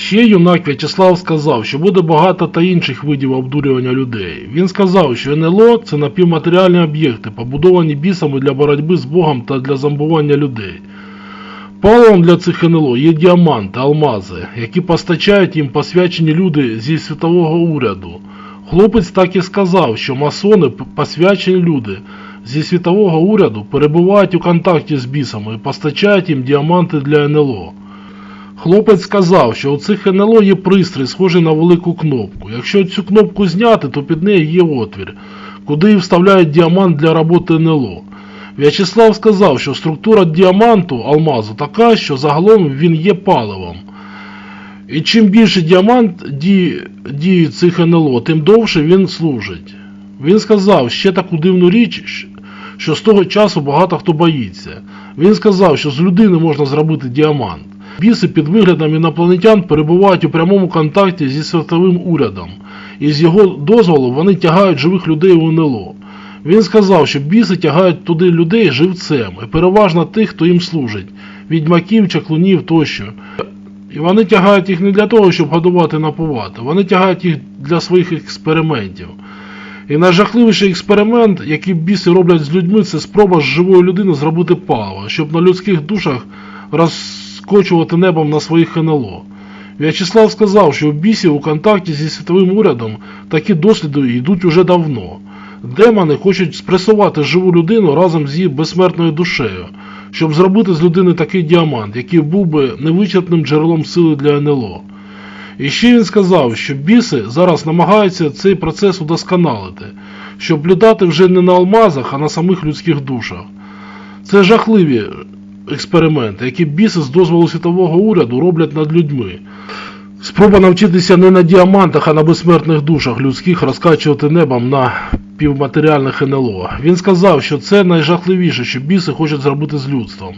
Ще юнак В'ячеслав сказав, що буде багато та інших видів обдурювання людей. Він сказав, що НЛО це напівматеріальні об'єкти, побудовані бісами для боротьби з Богом та для зомбування людей. Паливом для цих НЛО є діаманти, алмази, які постачають їм посвячені люди зі світового уряду. Хлопець так і сказав, що масони, посвячені люди зі світового уряду, перебувають у контакті з бісами і постачають їм діаманти для НЛО. Хлопець сказав, що у цих НЛО є пристрій, схожий на велику кнопку. Якщо цю кнопку зняти, то під нею є отвір, куди вставляють діамант для роботи НЛО. В'ячеслав сказав, що структура діаманту алмазу така, що загалом він є паливом. І чим більше діамант діє, діє цих НЛО, тим довше він служить. Він сказав ще таку дивну річ, що з того часу багато хто боїться. Він сказав, що з людини можна зробити діамант. Біси під виглядом інопланетян перебувають у прямому контакті зі світовим урядом, і з його дозволу вони тягають живих людей у НЛО. Він сказав, що біси тягають туди людей живцем, і переважно тих, хто їм служить, відьмаків, чаклунів тощо. І вони тягають їх не для того, щоб годувати напувати, вони тягають їх для своїх експериментів. І найжахливіший експеримент, який біси роблять з людьми, це спроба з живої людини зробити паливо, щоб на людських душах розкочувати небом на своїх НЛО. В'ячеслав сказав, що у бісів у контакті зі світовим урядом такі досліди йдуть уже давно. Демони хочуть спресувати живу людину разом з її безсмертною душею, щоб зробити з людини такий діамант, який був би невичерпним джерелом сили для НЛО. І ще він сказав, що біси зараз намагаються цей процес удосконалити, щоб літати вже не на алмазах, а на самих людських душах. Це жахливі експерименти, які біси з дозволу світового уряду роблять над людьми. Спроба навчитися не на діамантах, а на безсмертних душах людських розкачувати небом на півматеріальних НЛО. Він сказав, що це найжахливіше, що біси хочуть зробити з людством.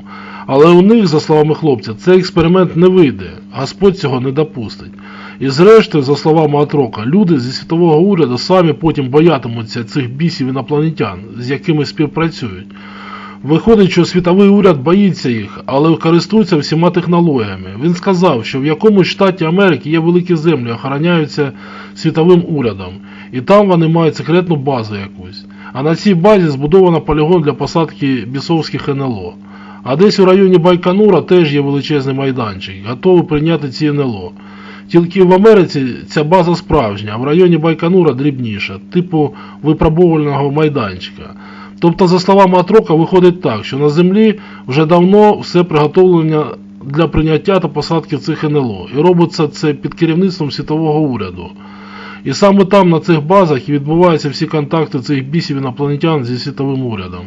Але у них, за словами хлопця, цей експеримент не вийде, Господь цього не допустить. І зрештою, за словами Атрока, люди зі світового уряду самі потім боятимуться цих бісів інопланетян, з якими співпрацюють. Виходить, що світовий уряд боїться їх, але користується всіма технологіями. Він сказав, що в якомусь штаті Америки є великі землі, охороняються світовим урядом, і там вони мають секретну базу якусь. А на цій базі збудовано полігон для посадки бісовських НЛО. А десь у районі Байконура теж є величезний майданчик, готовий прийняти ці НЛО. Тільки в Америці ця база справжня, а в районі Байконура дрібніша, типу випробувального майданчика. Тобто, за словами Атрока, виходить так, що на землі вже давно все приготовлення для прийняття та посадки цих НЛО, і робиться це під керівництвом світового уряду. І саме там, на цих базах, і відбуваються всі контакти цих бісів інопланетян зі світовим урядом.